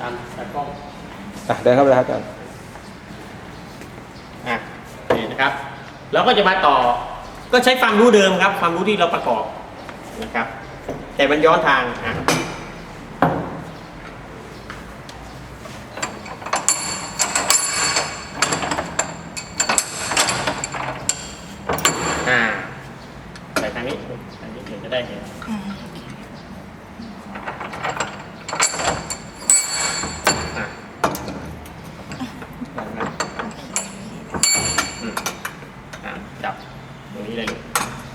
ตามตากล้องอะเดินเข้าไปเลยครับอาจารย์อะนี่นะครับ เราก็จะมาต่อ ก็ใช้ความรู้เดิมครับ ความรู้ที่เราประกอบนะครับ แต่มันย้อนทางอะอ่าใส่ทางนี้ทางนี้เดี๋ยวจะได้เห็นอะอย่างนั้นอืมอะจับตรงนี้เลยลูก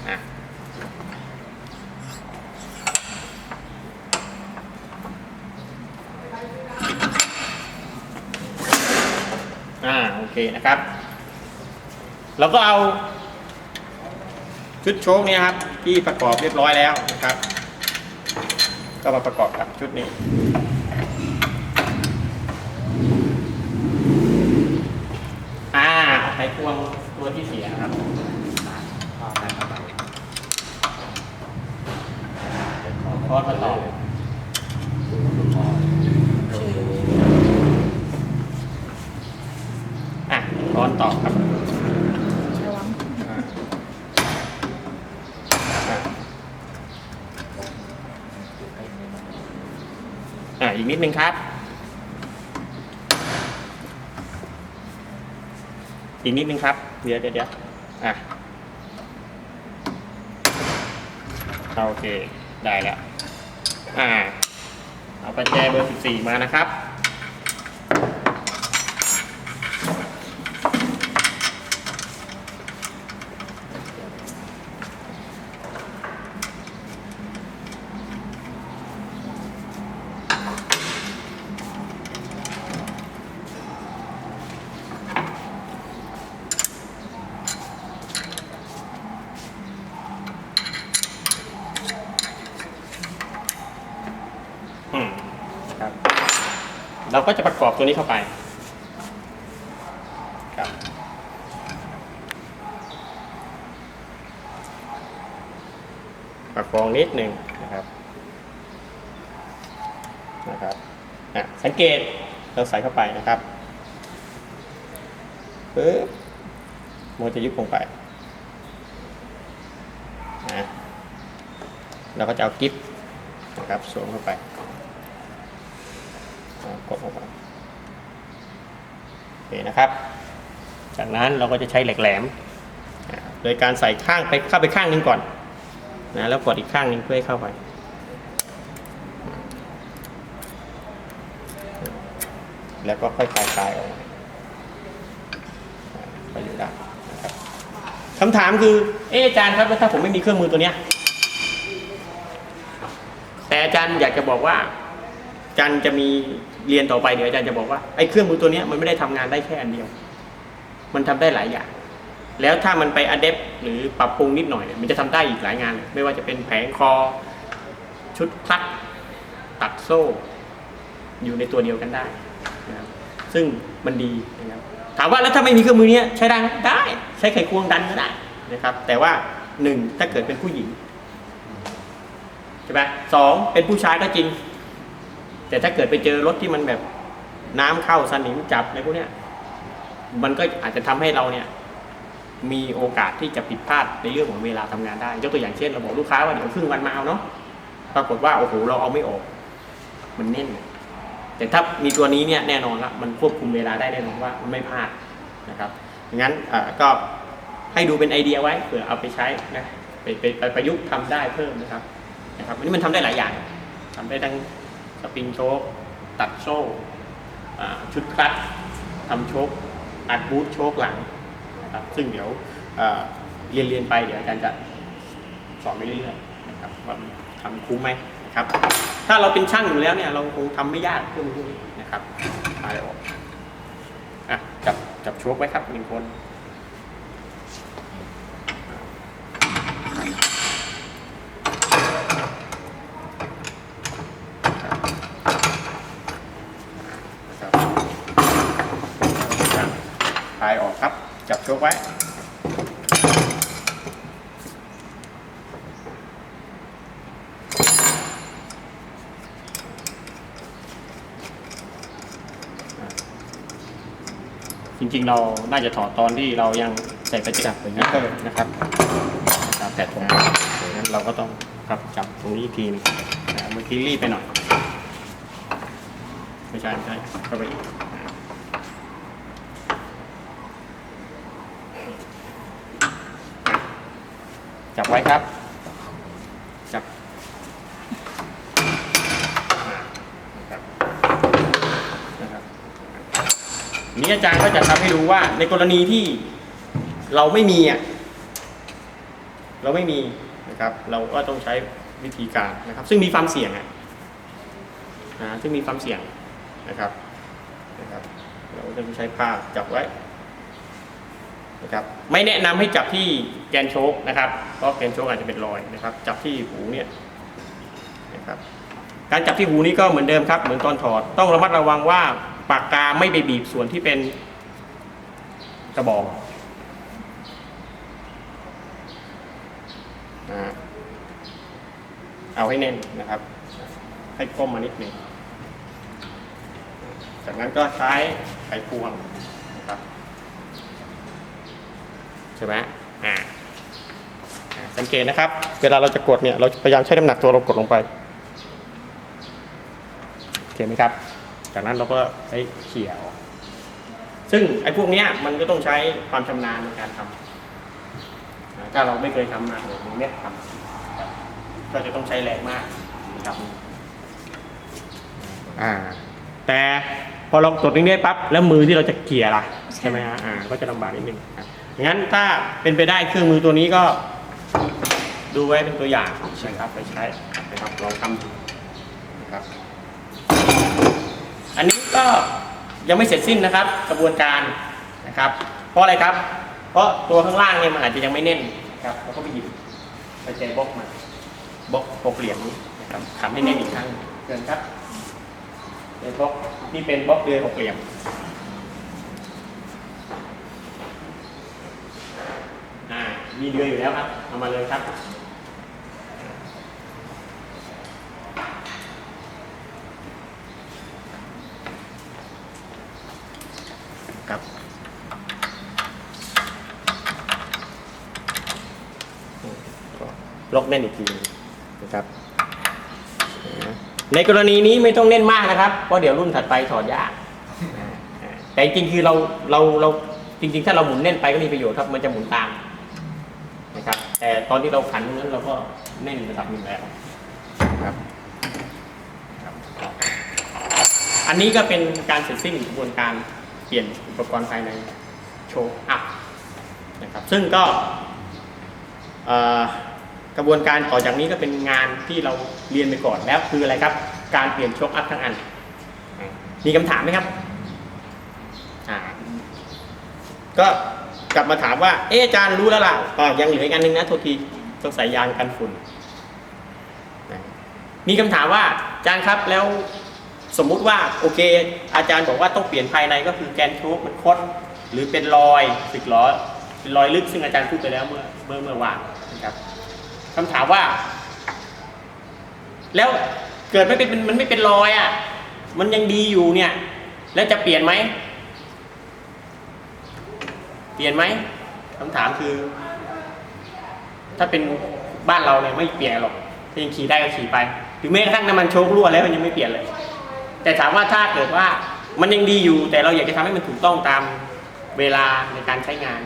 อะ อ่าโอเคนะครับ เราก็เอาชุดโชคเนี่ยครับ ที่ประกอบเรียบร้อยแล้วนะครับ ก็มาประกอบกับชุดนี้อ่าไขควงตัวที่เสียครับคอร์สมาต่ออะคอร์สต่อครับอ่าอ่าอ่าอีก นิดนึงครับ อีกนิดนึงครับ เดี๋ยวเดี๋ยวเดี๋ยวอะโอเค ได้แล้ว อ่า เอาปัจแจเบอร์ 14 มานะครับ เราก็จะประกอบตัวนี้เข้าไปครับประกองนิดหนึ่งนะครับนะครับสังเกตเราใส่เข้าไปนะครับปึ๊บมันจะยุบลงไปนะเราก็จะเอากิฟนะครับสวมเข้าไป กดเข้าโอเคนะครับ จากนั้นเราก็จะใช้เหล็กแหลม โดยการใส่ข้างไปเข้าไปข้างนึงก่อนนะแล้วกดอีกข้างนึงเพื่อให้เข้าไปแล้วก็ค่อยคลายคลายออกมาไปอยู่ได้นะครับคำถามคือ เอออาจารย์ครับแล้วถ้าผมไม่มีเครื่องมือตัวเนี้ย แต่อาจารย์อยากจะบอกว่าอาจารย์จะมี เรียนต่อไปเดี๋ยวอาจารย์จะบอกว่าไอ้เครื่องมือตัวนี้มันไม่ได้ทำงานได้แค่อันเดียว มันทำได้หลายอย่าง แล้วถ้ามันไปอัดเดปหรือปรับปรุงนิดหน่อยเนี่ยมันจะทำได้อีกหลายงานเลยไม่ว่าจะเป็นแผงคอ ชุดคลัตตัดโซ่ อยู่ในตัวเดียวกันได้นะครับซึ่งมันดีนะครับถามว่าแล้วถ้าไม่มีเครื่องมือเนี้ยใช้ได้ได้ ใช้ไขควงดันก็ได้นะครับ แต่ว่าหนึ่งถ้าเกิดเป็นผู้หญิงใช่ไหมสองเป็นผู้ชายก็จริง แต่ถ้าเกิดไปเจอรถที่มันแบบน้ำเข้าสนิมจับอะไรพวกเนี้ยมันก็อาจจะทำให้เราเนี่ย มีโอกาสที่จะผิดพลาดในเรื่องของเวลาทำงานได้ยกตัวอย่างเช่น เราบอกลูกค้าว่าเดี๋ยวครึ่งวันมาเอาเนาะปรากฏว่าโอ้โหเราเอาไม่ออก มันแน่น แต่ถ้ามีตัวนี้เนี่ยแน่นอนละมันควบคุมเวลาได้แน่นอนว่ามันไม่พลาดนะครับงั้นก็ให้ดูเป็นไอเดียไว้เผื่อเอาไปใช้นะไปไปไปประยุกต์ทำได้เพิ่มนะครับนะครับอันนี้มันทำได้หลายอย่างทำได้ทั้ง สปริงโชคตัดโซ่อ่าชุดคลัตช์ทำโชคอัดบูทโชคหลังครับซึ่งเดี๋ยวเรียนเรียนไปเดี๋ยวอาจารย์จะสอนไปเรื่อยๆนะครับว่าทำคุ้มไหมนะครับ ถ้าเราเป็นช่างอยู่แล้วเนี่ย เราคงทำไม่ยากเครื่องมือพวกนี้นะครับมาเลยออกอะจับจับโชคไว้ครับหนึ่งคน ยกไว้ จริงๆเราน่าจะถอดตอนที่เรายังใส่ประจับอย่างนี้นะครับตามแต่ตรงนั้นเราก็ต้องครับจับตรงนี้ทีนึงเมื่อกี้รีบไปหน่อย ไม่ใช่ไม่ใช่เข้าไป จับไว้ครับ จับนะครับนี้อาจารย์ก็จะทำให้รู้ว่า ในกรณีที่เราไม่มีอะเราไม่มีนะครับ เราก็ต้องใช้วิธีการนะครับ ซึ่งมีความเสี่ยงอะนะซึ่งมีความเสี่ยงนะครับนะครับ เราก็จะใช้ผ้าจับไว้ นะครับไม่แนะนำให้จับที่แกนโชกนะครับเพราะแกนโชกอาจจะเป็นรอยนะครับ จับที่หูเนี่ยนะครับการจับที่หูนี่ก็เหมือนเดิมครับ เหมือนตอนถอดต้องระมัดระวังว่าปากกาไม่ไปบีบส่วนที่เป็นกระบอกเอาให้แน่นนะครับ ให้ก้มมานิดหนึ่งจากนั้นก็ใช้ไขควงนะครับใช่ไหมอ่าสังเกตนะครับ เวลาเราจะกดเนี่ย เราพยายามใช้น้ำหนักตัวเรากดลงไปเห็นไหมครับ จากนั้นเราก็ใช้เขี่ยออกซึ่งไอ้พวกเนี้ยมันก็ต้องใช้ความชำนาญในการทำอ่าถ้าเราไม่เคยทำมาเราไม่ทำก็จะต้องใช้แรงมากนะครับอ่า แต่พอเรากดตรงนี้ปั๊บแล้วมือที่เราจะเขี่ยล่ะใช่ไหมฮะอ่าก็จะลำบากนิดนึงครับ งั้นถ้าเป็นไปได้เครื่องมือตัวนี้ก็ดูไว้เป็นตัวอย่างนะครับไปใช้นะครับลองทำดูนะครับอันนี้ก็ยังไม่เสร็จสิ้นนะครับ กระบวนการนะครับ เพราะอะไรครับ เพราะตัวข้างล่างเนี่ยมันอาจจะยังไม่แน่นครับเราก็ไปหยิบไปเจบล็อกมาบล็อกหกเหลี่ยมนี้นะครับทำให้แน่นอีกครั้งเชิญครับเจบล็อกนี่เป็นบล็อกเดือยหกเหลี่ยมอ่า มีเดือยอยู่แล้วครับ เอามาเลยครับครับก็ล็อกแน่นอีกทีหนึ่งนะครับนะในกรณีนี้ไม่ต้องเน่นมากนะครับเพราะเดี๋ยวรุ่นถัดไปถอดยากอ่าอ่าแต่จริงๆคือเราเราเราจริง ๆ ถ้าเราหมุนแน่นไปก็มีประโยชน์ครับมันจะหมุนตามนะครับ แต่ตอนที่เราขันนั้นเราก็แน่นระดับหนึ่งแล้วครับครับ อันนี้ก็เป็นการเสร็จสิ้นกระบวนการเปลี่ยนอุปกรณ์ภายในโชว์อัพนะครับซึ่งก็เอ่อกระบวนการต่อจากนี้ก็เป็นงานที่เราเรียนไปก่อนแล้วคืออะไรครับ การเปลี่ยนโชคอัพทั้งอันอ่ามีคำถามไหมครับอ่าก็ กลับมาถามว่า เอออาจารย์รู้แล้วล่ะอ๋อยังเหลืออีกอันหนึงนะโทษทีต้องใส่ยางกันฝุ่นมีคำถามว่าอาจารย์ครับแล้วสมมุติว่าโอเค อาจารย์บอกว่าต้องเปลี่ยนภายในก็คือแกนโชคมันคดหรือเป็นรอยสึกล้อเป็นรอยลึกซึ่งอาจารย์พูดไปแล้วเมื่อเมื่อเมื่อวานนะครับคำถามว่า แล้วเกิดไม่เป็นมันไม่เป็นรอยอะ มันยังดีอยู่เนี่ย แล้วจะเปลี่ยนไหม ปลี่ยนไหมคำถามคือ ถ้าเป็นบ้านเราเนี่ยไม่เปลี่ยนหรอกถ้ายังขี่ได้ก็ขี่ไปหรือแม้กระทั่งน้ำมันโชครั่วแล้วมันยังไม่เปลี่ยนเลย แต่ถามว่าถ้าเกิดว่ามันยังดีอยู่ แต่เราอยากจะทำให้มันถูกต้องตามเวลาในการใช้งาน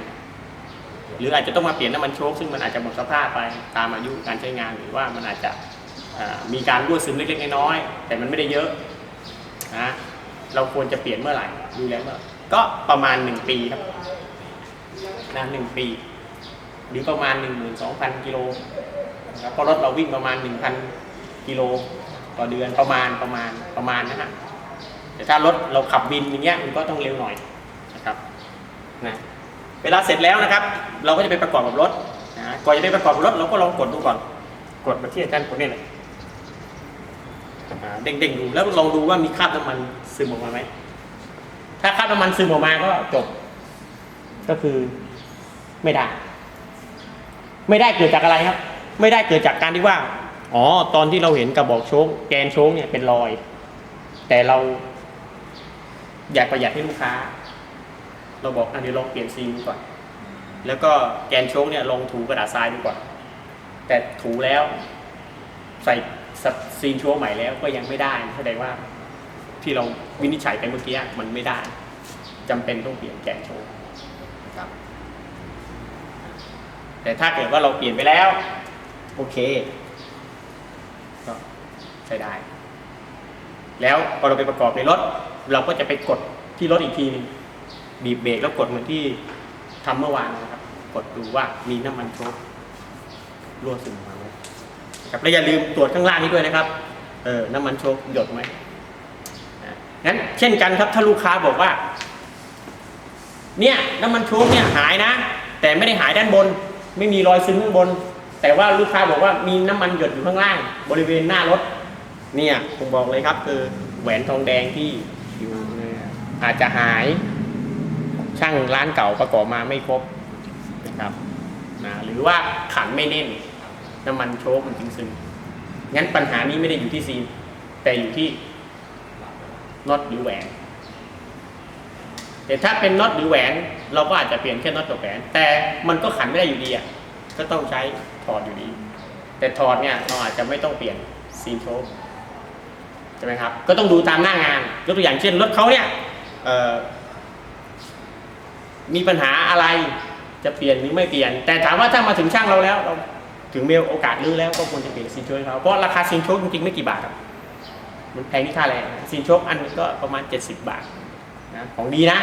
หรืออาจจะต้องมาเปลี่ยนน้ำมันโชคซึ่งมันอาจจะหมดสภาพไปตามอายุการใช้งานหรือว่ามันอาจจะมีการรั่วซึมเล็กๆน้อยๆแต่มันไม่ได้เยอะนะเราควรจะเปลี่ยนเมื่อไหร่ดูแล้วเมื่อก็ประมาณหนึ่งปีครับ นะหนึ่งปี หรือประมาณหนึ่งหมื่นสองพันกิโลนะครับเพราะรถเราวิ่งประมาณหนึ่งพันกิโลต่อเดือนประมาณประมาณประมาณนะฮะแต่ถ้ารถเราขับบินอย่างเงี้ยมันก็ต้องเร็วหน่อยนะครับนะเวลาเสร็จแล้วนะครับ เราก็จะไปประกอบกับรถนะก่อนจะไปประกอบกับรถเราก็ลองกดดูก่อน กดมาที่อาจารย์กดเนี่ยนะอ่าเด้งๆดูแล้วลองดูว่ามีคราบน้ำมันซึมออกมาไหมถ้าคราบน้ำมันซึมออกมาก็จบ ก็คือไม่ได้ ไม่ได้เกิดจากอะไรครับ ไม่ได้เกิดจากการที่ว่า อ๋อ ตอนที่เราเห็นกระบอกโชคแกนโชคเนี่ยเป็นรอย แต่เรา อยากประหยัดให้ลูกค้า เราบอกอันนี้ลองเปลี่ยนซีนดูก่อน แล้วก็แกนโชคเนี่ยลองถูกระดาษทรายดูก่อน แต่ถูแล้ว ใส่ซีนโชว์ใหม่แล้วก็ยังไม่ได้แสดงว่าที่เราวินิจฉัยไปเมื่อกี้มันไม่ได้จำเป็นต้องเปลี่ยนแกนโชว์นะครับ แต่ถ้าเกิดว่าเราเปลี่ยนไปแล้ว โอเคก็ใช้ได้ แล้วพอเราไปประกอบในรถ เราก็จะไปกดที่รถอีกทีหนึงบีบเบรกแล้วกดเหมือนที่ทำเมื่อวานนะครับ กดดูว่ามีน้ำมันโชกรั่วซึมมาไหมครับและอย่าลืมตรวจข้างล่างนี้ด้วยนะครับเออน้ำมันโชกหยดไหมงั้นเช่นกันครับถ้าลูกค้าบอกว่า เนี่ยน้ำมันโชกเนี่ยหายนะ แต่ไม่ได้หายด้านบน ไม่มีรอยซึมข้างบน แต่ว่าลูกค้าบอกว่ามีน้ำมันหยดอยู่ข้างล่าง บริเวณหน้ารถ เนี่ยผมบอกเลยครับคือแหวนทองแดงที่อยู่เนี่ยอาจจะหายช่างร้านเก่าประกอบมาไม่ครบนะครับนะหรือว่าขันไม่แน่นน้ำมันโชคมันจึงซึมงั้นปัญหานี้ไม่ได้อยู่ที่ซีน แต่อยู่ที่น็อตหรือแหวน แต่ถ้าเป็นน็อตหรือแหวน เราก็อาจจะเปลี่ยนแค่น็อตกับแหวนแต่มันก็ขันไม่ได้อยู่ดีอะก็ต้องใช้ถอดอยู่ดี แต่ถอดเนี่ยเราอาจจะไม่ต้องเปลี่ยนซีนโชคใช่ไหมครับ ก็ต้องดูตามหน้างานยกตัวอย่างเช่นรถเขาเนี่ยมีปัญหาอะไรจะเปลี่ยนหรือไม่เปลี่ยน แต่ถามว่าถ้ามาถึงช่างเราแล้วเราถึงมีโอกาสรื้อแล้วก็ควรจะเปลี่ยนซีนโชคให้เขาเพราะราคาซีนโชคจริงๆไม่กี่บาทครับมันแพงที่ค่าแรงซีนโชคอันนึงก็ประมาณ 70 บาทนะของดีนะ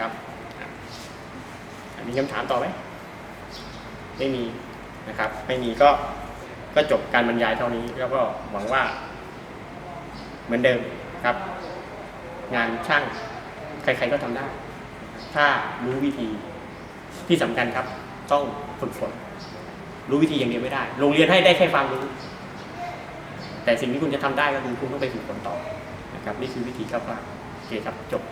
ครับ อะอันนี้คำถามต่อไหมไม่มีนะครับ ไม่มีก็ก็จบการบรรยายเท่านี้แล้วก็หวังว่า เหมือนเดิมครับ งานช่างใครๆก็ทำได้ ถ้ารู้วิธีที่สำคัญครับ ต้องฝึกฝนรู้วิธีอย่างเดียวไม่ได้โรงเรียนให้ได้แค่ความรู้ แต่สิ่งที่คุณจะทำได้ก็คือคุณต้องไปฝึกฝนต่อนะครับ นี่คือวิธีครับว่าโอเคครับจบ